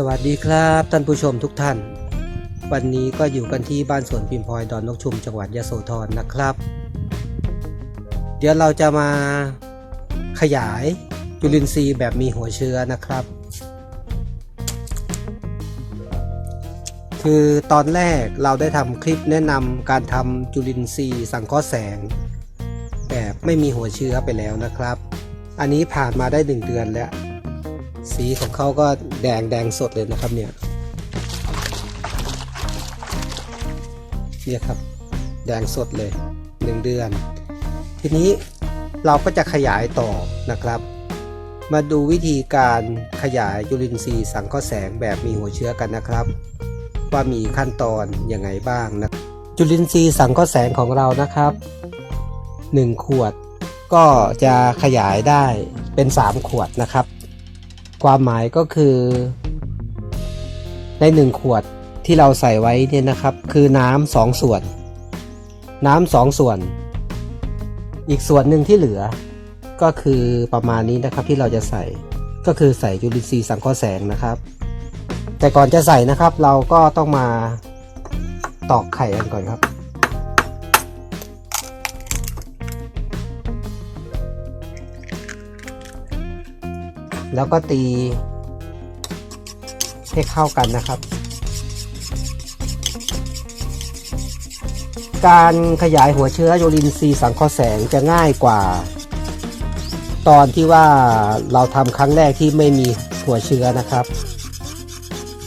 สวัสดีครับท่านผู้ชมทุกท่าน วันนี้ก็อยู่กันที่บ้านสวนพิมพลอยดอนนกชุมจังหวัดยโสธรนะครับ เดี๋ยวเราจะมาขยายจุลินทรีย์แบบมีหัวเชื้อนะครับ คือตอนแรกเราได้ทำคลิปแนะนำการทำจุลินทรีย์สังเคราะห์แสง แบบไม่มีหัวเชื้อไปแล้วนะครับ อันนี้ผ่านมาได้หนึ่งเดือนแล้ว สีของเขาก็แดงแดงสดเลยนะครับเนี่ยเนี่ยครับ แดงสดเลยหนึ่งเดือน ทีนี้เราก็จะขยายต่อนะครับ มาดูวิธีการขยายจุลินทรีย์สังเคราะห์แสงแบบมีหัวเชื้อกันนะครับ ว่ามีขั้นตอนอยังไงบ้างนะจุลินทรีย์สังเคราะห์แสงของเรานะครับ 1 ขวดก็จะขยายได้เป็น 3 ขวดนะครับ ความหมายก็คือ ใน 1 ขวดที่เราใส่ไว้เนี่ยนะครับ คือน้ำสองส่วน น้ำสองส่วน อีกส่วนหนึ่งที่เหลือ ก็คือประมาณนี้นะครับที่เราจะใส่ก็คือใส่จุลินทรีย์สังเคราะห์แสงนะครับ แต่ก่อนจะใส่นะครับ เราก็ต้องมาตอกไข่กันก่อนครับ แล้วก็ตีให้เข้ากันนะครับ การขยายหัวเชื้อโยลินทรีสังเคราะห์แสงจะง่ายกว่า ตอนที่ว่าเราทำครั้งแรกที่ไม่มีหัวเชื้อนะครับ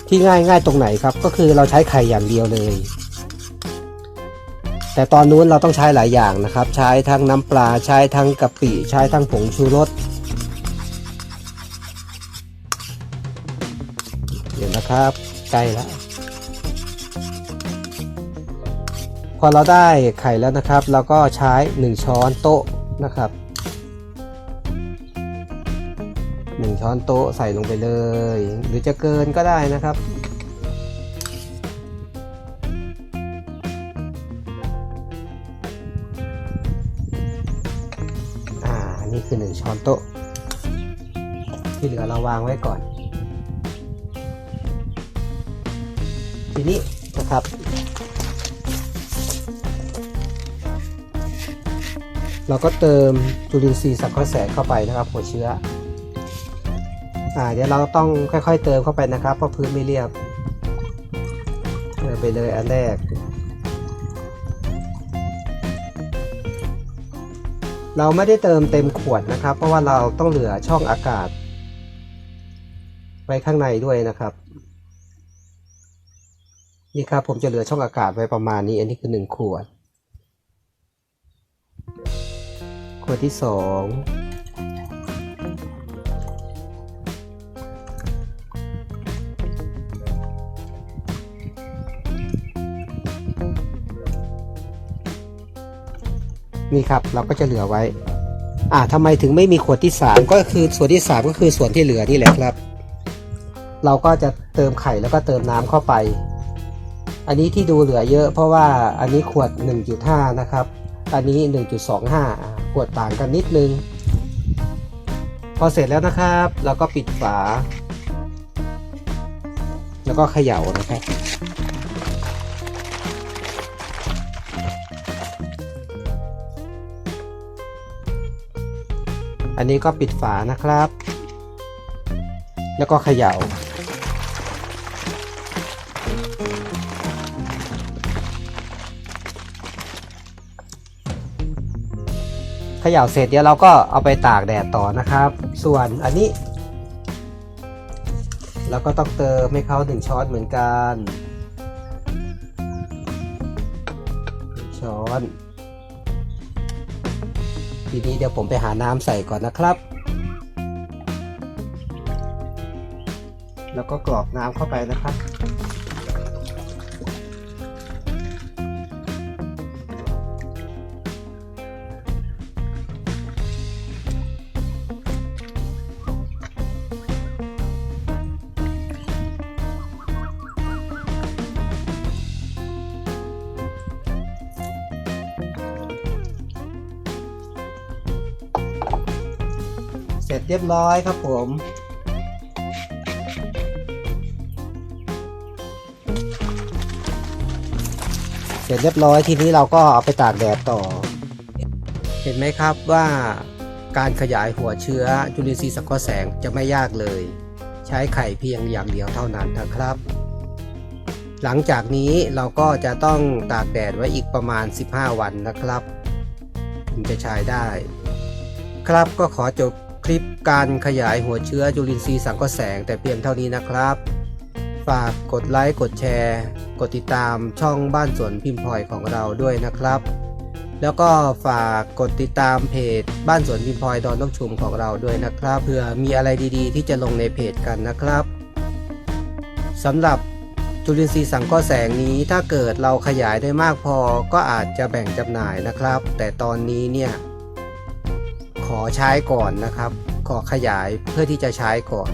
ที่ง่ายง่ายตรงไหนครับ ก็คือเราใช้ไข่อย่างเดียวเลย แต่ตอนนู้นเราต้องใช้หลายอย่างนะครับ ใช้ทั้งน้ำปลา ใช้ทั้งกะปิ ใช้ทั้งผงชูรส เดี๋ยวนะครับ ใกล้แล้ว พอเราได้ไข่แล้วนะครับ เราก็ใช้ 1 ช้อนโต๊ะนะครับ 1 ช้อนโต๊ะใส่ลงไปเลย หรือจะเกินก็ได้นะครับอ่านนี่คือ 1 ช้อนโต๊ะ ที่เหลือเราวางไว้ก่อน ทีนี้นะครับ เราก็เติมจุลินทรีย์สังเคราะห์แสงเข้าไปนะครับ หัวเชื้ออ่าเดี๋ยวเราต้องค่อยๆเติมเข้าไปนะครับ เพราะพื้นไม่เรียบเติมไปเลยอันแรก เราไม่ได้เติมเต็มขวดนะครับ เพราะว่าเราต้องเหลือช่องอากาศ ไว้ข้างในด้วยนะครับ นี่ครับผมจะเหลือช่องอากาศไว้ประมาณนี้ อันนี้คือหนึ่งขวด ขวดที่สองนี่ครับเราก็จะเหลือไว้ อ่าทำไมถึงไม่มีขวดที่สามก็คือส่วนที่สามก็คือส่วนที่เหลือนี่แหละครับ เราก็จะเติมไข่แล้วก็เติมน้ำเข้าไป อันนี้ที่ดูเหลือเยอะเพราะว่าอันนี้ขวด 1.5 นะครับ อันนี้ 1.25 ขวดต่างกันนิดนึง พอเสร็จแล้วนะครับเราก็ปิดฝา แล้วก็เขย่านะครับอันนี้ก็ปิดฝานะครับ แล้วก็เขย่า เขย่าเสร็จเดี๋ยวเราก็เอาไปตากแดดต่อนะครับ ส่วนอันนี้เราก็ต้องเติมให้เขาหนึ่งช้อนเหมือนกันช้อน ทีนี้เดี๋ยวผมไปหาน้ำใส่ก่อนนะครับ แล้วก็กรอกน้ำเข้าไปนะครับ จเรียบร้อยครับผม เสร็จเรียบร้อยทีนี้เราก็เอาไปตากแดดต่อ เห็นไหมครับว่าการขยายหัวเชื้อจุลินทรีย์สังเคราะห์แสงจะไม่ยากเลย ใช้ไข่เพียงอย่างเดียวเท่านั้นนะครับ หลังจากนี้เราก็จะต้องตากแดดไว้อีกประมาณ 15 วันนะครับ ถึงจะใช้ได้ ครับก็ขอจบ ลิปการขยายหัวเชื้อจุลินทรีย์สังเคราะห์แสงแต่เพียงเท่านี้นะครับ ฝากกดไลค์กดแชร์ กดติดตามช่องบ้านสวนพิมพ์พลอยของเราด้วยนะครับ แล้วก็ฝากกดติดตามเพจบ้านสวนพิมพ์พลอยดอนนกชุมของเราด้วยนะครับเผื่อมีอะไรดีๆ ที่จะลงในเพจกันนะครับสำหรับจุลินทรีย์สังเคราะห์แสงนี้ถ้าเกิดเราขยายได้มากพอก็อาจจะแบ่งจำหน่ายนะครับ แต่ตอนนี้เนี่ย ขอใช้ก่อนนะครับ ขอขยายเพื่อที่จะใช้ก่อน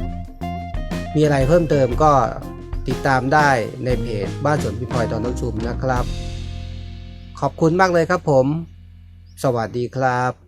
มีอะไรเพิ่มเติมก็ติดตามได้ในเพจบ้านสวนพิพลอยตอนต้นชุมนะครับ ขอบคุณมากเลยครับผม สวัสดีครับ